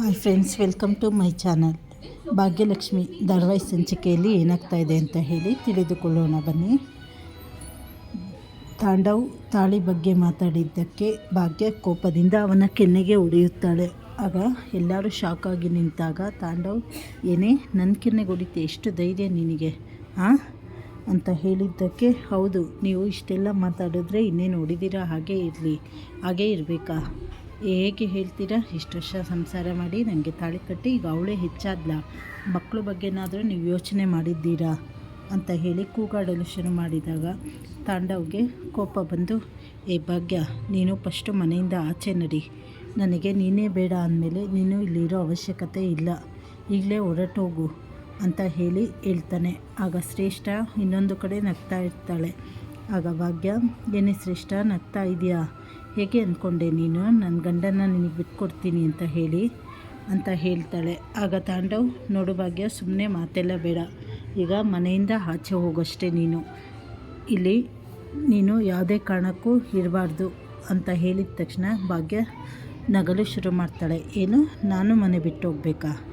Hi friends, welcome to my channel. Bhagyalakshmi ಧಾರಾವಾಹಿ ಸಂಚಿಕೆಯಲ್ಲಿ ಏನಾಗ್ತಾ ಇದೆ ಅಂತ ಹೇಳಿ ತಿಳಿದುಕೊಳ್ಳೋಣ ಬನ್ನಿ. ತಾಂಡವ್ ತಾಳಿ ಬಗ್ಗೆ ಮಾತಾಡಿದ್ದಕ್ಕೆ ಭಾಗ್ಯ ಕೋಪದಿಂದ ಅವನ ಕೆನ್ನೆಗೆ ಹೊಡೆಯುತ್ತಾಳೆ ಆಗ ಎಲ್ಲರೂ ಶಾಕ್ ಆಗಿ ನಿಂತಾಗ, ತಾಂಡವ್, ಏನೇ ನನ್ನ ಕೆನ್ನೆಗೆ ಹೊಡಿತೆ ಎಷ್ಟು ಧೈರ್ಯ ನಿನಗೆ ಹಾಂ ಅಂತ ಹೇಳಿದ್ದಕ್ಕೆ, ಹೌದು, ನೀವು ಇಷ್ಟೆಲ್ಲ ಮಾತಾಡಿದ್ರೆ ಇನ್ನೇನು ಹೊಡಿದಿರಾ ಹಾಗೇ ಇರಲಿ, ಹಾಗೇ ಇರಬೇಕಾ? ಹೇಗೆ ಹೇಳ್ತೀರಾ? ಇಷ್ಟು ವರ್ಷ ಸಂಸಾರ ಮಾಡಿ ನನಗೆ ತಾಳಿ ಕಟ್ಟಿ ಈಗ ಅವಳೇ ಹೆಚ್ಚಾದ್ಲ. ಮಕ್ಕಳು ಬಗ್ಗೆನಾದರೂ ನೀವು ಯೋಚನೆ ಮಾಡಿದ್ದೀರಾ? ಅಂತ ಹೇಳಿ ಕೂಗಾಡಲು ಶುರು ಮಾಡಿದಾಗ ತಾಂಡವ್ಗೆ ಕೋಪ ಬಂದು, ಏ ಭಾಗ್ಯ, ನೀನು ಫಸ್ಟು ಮನೆಯಿಂದ ಆಚೆ ನಡಿ. ನನಗೆ ನೀನೇ ಬೇಡ ಅಂದಮೇಲೆ ನೀನು ಇಲ್ಲಿರೋ ಅವಶ್ಯಕತೆ ಇಲ್ಲ. ಈಗಲೇ ಹೊರಟೋಗು ಅಂತ ಹೇಳಿ ಹೇಳ್ತಾನೆ. ಆಗ ಶ್ರೇಷ್ಠ ಇನ್ನೊಂದು ಕಡೆ ನಗ್ತಾ ಇರ್ತಾಳೆ. ಆಗ ಭಾಗ್ಯ ಏನೇ ಶ್ರೇಷ್ಠ, ನಗ್ತಾ ಇದೆಯಾ? ಹೇಗೆ ಅಂದ್ಕೊಂಡೆ ನೀನು? ನನ್ನ ಗಂಡನ ನಿನಗೆ ಬಿಟ್ಕೊಡ್ತೀನಿ ಅಂತ ಹೇಳಿ ಅಂತ ಹೇಳ್ತಾಳೆ. ಆಗ ತಾಂಡವ್, ನೋಡು ಭಾಗ್ಯ ಸುಮ್ಮನೆ ಮಾತೆಲ್ಲ ಬೇಡ. ಈಗ ಮನೆಯಿಂದ ಆಚೆ ಹೋಗೋಷ್ಟೇ ನೀನು. ಇಲ್ಲಿ ನೀನು ಯಾವುದೇ ಕಾರಣಕ್ಕೂ ಇರಬಾರ್ದು ಅಂತ ಹೇಳಿದ ತಕ್ಷಣ ಭಾಗ್ಯ ನಗಲು ಶುರು ಮಾಡ್ತಾಳೆ. ಏನು? ನಾನು ಮನೆ ಬಿಟ್ಟು ಹೋಗ್ಬೇಕಾ?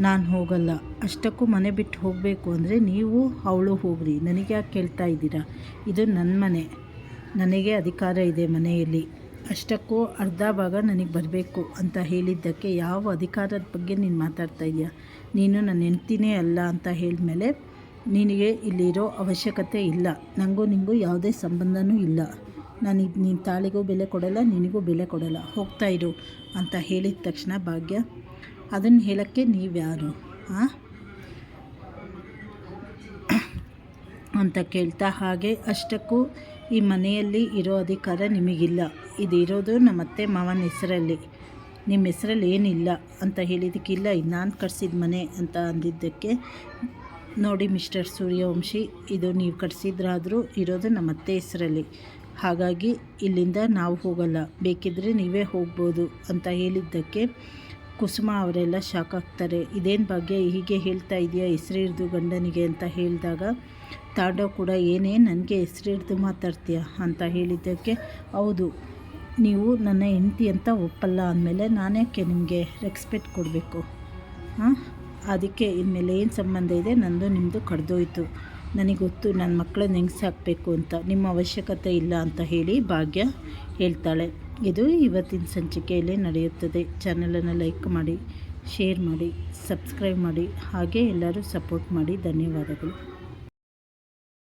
ನಾನು ಹೋಗಲ್ಲ. ಅಷ್ಟಕ್ಕೂ ಮನೆ ಬಿಟ್ಟು ಹೋಗಬೇಕು ಅಂದರೆ ನೀವು ಅವಳು ಹೋಗ್ರಿ. ನನಗೆ ಯಾಕೆ ಕೇಳ್ತಾ ಇದ್ದೀರಾ? ಇದು ನನ್ನ ಮನೆ. ನನಗೆ ಅಧಿಕಾರ ಇದೆ ಮನೆಯಲ್ಲಿ. ಅಷ್ಟಕ್ಕೂ ಅರ್ಧ ಭಾಗ ನನಗೆ ಬರಬೇಕು ಅಂತ ಹೇಳಿದ್ದಕ್ಕೆ ಯಾವ ಅಧಿಕಾರದ ಬಗ್ಗೆ ನೀನು ಮಾತಾಡ್ತಾ ಇದೆಯಾ ನೀನು ನನ್ನ ಹೆಂಡ್ತಿನೇ ಅಲ್ಲ ಅಂತ ಹೇಳಿದ್ಮೇಲೆ ನಿನಗೆ ಇಲ್ಲಿರೋ ಅವಶ್ಯಕತೆ ಇಲ್ಲ. ನನಗೂ ನಿಮಗೂ ಯಾವುದೇ ಸಂಬಂಧನೂ ಇಲ್ಲ. ನಾನು ಇದು ನೀನು ತಾಳಿಗೂ ಬೆಲೆ ಕೊಡಲ್ಲ, ನಿನಗೂ ಬೆಲೆ ಕೊಡಲ್ಲ. ಹೋಗ್ತಾ ಇರು ಅಂತ ಹೇಳಿದ ತಕ್ಷಣ ಭಾಗ್ಯ ಅದನ್ನು ಹೇಳೋಕ್ಕೆ ನೀವ್ಯಾರು? ಹಾಂ ಅಂತ ಕೇಳ್ತಾ ಹಾಗೆ, ಅಷ್ಟಕ್ಕೂ ಈ ಮನೆಯಲ್ಲಿ ಇರೋ ಅಧಿಕಾರ ನಿಮಗಿಲ್ಲ. ಇದು ಇರೋದು ನಮ್ಮ ಅತ್ತೆ ಮಾವನ ಹೆಸರಲ್ಲಿ. ನಿಮ್ಮ ಹೆಸರಲ್ಲಿ ಏನಿಲ್ಲ ಅಂತ ಹೇಳಿದ್ದಕ್ಕಿಲ್ಲ ಇದು ನಾನು ಕಟ್ಸಿದ ಮನೆ ಅಂತ ಅಂದಿದ್ದಕ್ಕೆ. ನೋಡಿ ಮಿಸ್ಟರ್ ಸೂರ್ಯವಂಶಿ, ಇದು ನೀವು ಕಟ್ಸಿದ್ರಾದರೂ ಇರೋದು ನಮ್ಮ ಅತ್ತೆ ಹೆಸರಲ್ಲಿ. ಹಾಗಾಗಿ ಇಲ್ಲಿಂದ ನಾವು ಹೋಗಲ್ಲ. ಬೇಕಿದ್ದರೆ ನೀವೇ ಹೋಗ್ಬೋದು ಅಂತ ಹೇಳಿದ್ದಕ್ಕೆ ಕುಸುಮ ಅವರೆಲ್ಲ ಶಾಕ್ ಆಗ್ತಾರೆ. ಇದೇನು ಭಾಗ್ಯ? ಹೀಗೆ ಹೇಳ್ತಾ ಇದೆಯಾ ಹೆಸರಿಡ್ದು ಗಂಡನಿಗೆ ಅಂತ ಹೇಳಿದಾಗ ತಾಡೋ ಕೂಡ, ಏನೇ ನನಗೆ ಹೆಸರಿಡ್ದು ಮಾತಾಡ್ತೀಯ ಅಂತ ಹೇಳಿದ್ದಕ್ಕೆ, ಹೌದು, ನೀವು ನನ್ನ ಹೆಂಡತಿ ಅಂತ ಒಪ್ಪಲ್ಲ ಅಂದಮೇಲೆ ನಾನೇಕೆ ನಿಮಗೆ ರೆಸ್ಪೆಕ್ಟ್ ಕೊಡಬೇಕು? ಹಾಂ? ಅದಕ್ಕೆ ಇನ್ಮೇಲೆ ಏನು ಸಂಬಂಧ ಇದೆ? ನಂದು ನಿಮ್ಮದು ಕಡ್ದೋಯ್ತು. ನನಗೆ ಗೊತ್ತು ನನ್ನ ಮಕ್ಕಳನ್ನ ಹೆಂಗೆ ಸಾಕಬೇಕು ಅಂತ, ನಿಮ್ಮ ಅವಶ್ಯಕತೆ ಇಲ್ಲ ಅಂತ ಹೇಳಿ ಭಾಗ್ಯ ಹೇಳ್ತಾಳೆ. ಇದು ಇವತ್ತಿನ ಸಂಚಿಕೆಯಲ್ಲಿ ನಡೆಯುತ್ತದೆ. ಚಾನಲನ್ನು ಲೈಕ್ ಮಾಡಿ, ಶೇರ್ ಮಾಡಿ, ಸಬ್ಸ್ಕ್ರೈಬ್ ಮಾಡಿ, ಹಾಗೆ ಎಲ್ಲರೂ ಸಪೋರ್ಟ್ ಮಾಡಿ. ಧನ್ಯವಾದಗಳು.